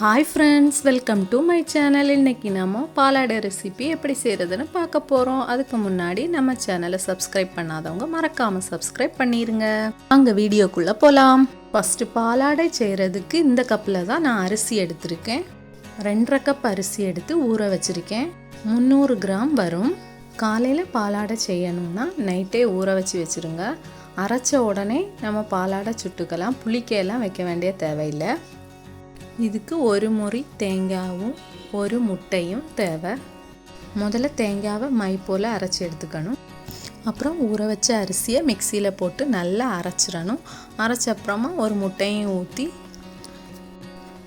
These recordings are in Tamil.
Hi friends welcome to my channel இன்றைக்கி நம்ம பாலாடை ரெசிபி எப்படி செய்கிறதுன்னு பார்க்க போகிறோம் அதுக்கு முன்னாடி நம்ம சேனலை சப்ஸ்கிரைப் பண்ணாதவங்க மறக்காமல் சப்ஸ்கிரைப் பண்ணிடுங்க அங்கே வீடியோக்குள்ளே போகலாம் ஃபஸ்ட்டு பாலாடை செய்கிறதுக்கு இந்த கப்பில் தான் நான் அரிசி எடுத்திருக்கேன். ரெண்டரை கப் அரிசி எடுத்து ஊற வச்சுருக்கேன். முந்நூறு கிராம் வரும். காலையில் பாலாடை செய்யணும்னா நைட்டே ஊற வச்சு வச்சுருங்க. அரைச்ச உடனே நம்ம பாலாடை சுட்டுக்கலாம். புளிக்கையெல்லாம் வைக்க வேண்டிய தேவையில்லை. இதுக்கு ஒரு முறி தேங்காயும் ஒரு முட்டையும் தேவை. முதல்ல தேங்காவை மை போல் அரைச்சி எடுத்துக்கணும். அப்புறம் ஊற வச்ச அரிசியை மிக்சியில் போட்டு நல்லா அரைச்சிடணும். அரைச்ச அப்புறமா ஒரு முட்டையும் ஊற்றி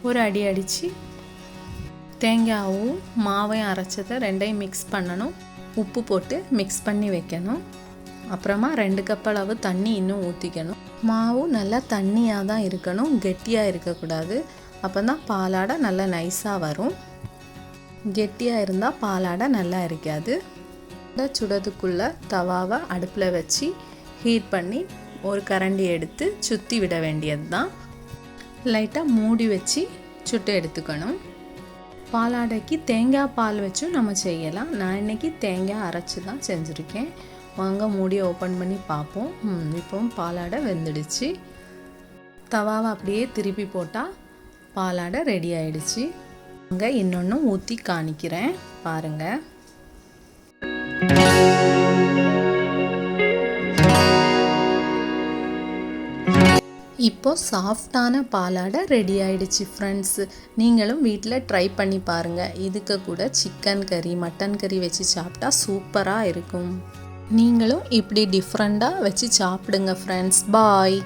ஒரு அடி அடித்து தேங்காயும் மாவையும் அரைச்சதை ரெண்டையும் மிக்ஸ் பண்ணணும். உப்பு போட்டு மிக்ஸ் பண்ணி வைக்கணும். அப்புறமா ரெண்டு கப் அளவு தண்ணி இன்னும் ஊற்றிக்கணும் மாவும் நல்லா தண்ணியாக தான் இருக்கணும் கெட்டியாக இருக்கக்கூடாது. அப்போ தான் பாலாடை நல்லா நைஸாக வரும். கெட்டியாக இருந்தால் பாலாடை நல்லா இருக்காது சுடதுக்குள்ளே தவாவை அடுப்பில் வச்சு ஹீட் பண்ணி ஒரு கரண்டி எடுத்து சுற்றி விட வேண்டியது தான் லைட்டாக மூடி வச்சு சுட்டு எடுத்துக்கணும். பாலாடைக்கு தேங்காய் பால் வச்சும் நம்ம செய்யலாம். நான் இன்றைக்கி தேங்காய் அரைச்சி தான் செஞ்சுருக்கேன். வாங்க மூடியை ஓப்பன் பண்ணி பார்ப்போம். இப்போவும் பாலாடை வெந்துடுச்சு. தவாவை அப்படியே திருப்பி போட்டால் பாலாடை ரெடி ஆயிடுச்சு. அங்கே இன்னொன்று ஊற்றி காணிக்கிறேன். பாருங்கள் இப்போ சாஃப்டான பாலாடை ரெடி ஆயிடுச்சு ஃப்ரெண்ட்ஸ் நீங்களும் வீட்டில் ட்ரை பண்ணி பாருங்கள் இதுக்கு கூட சிக்கன் கறி மட்டன் கறி வச்சு சாப்பிட்டா சூப்பராக இருக்கும். நீங்களும் இப்படி டிஃப்ரெண்ட்டாக வச்சு சாப்பிடுங்க ஃப்ரெண்ட்ஸ் பாய்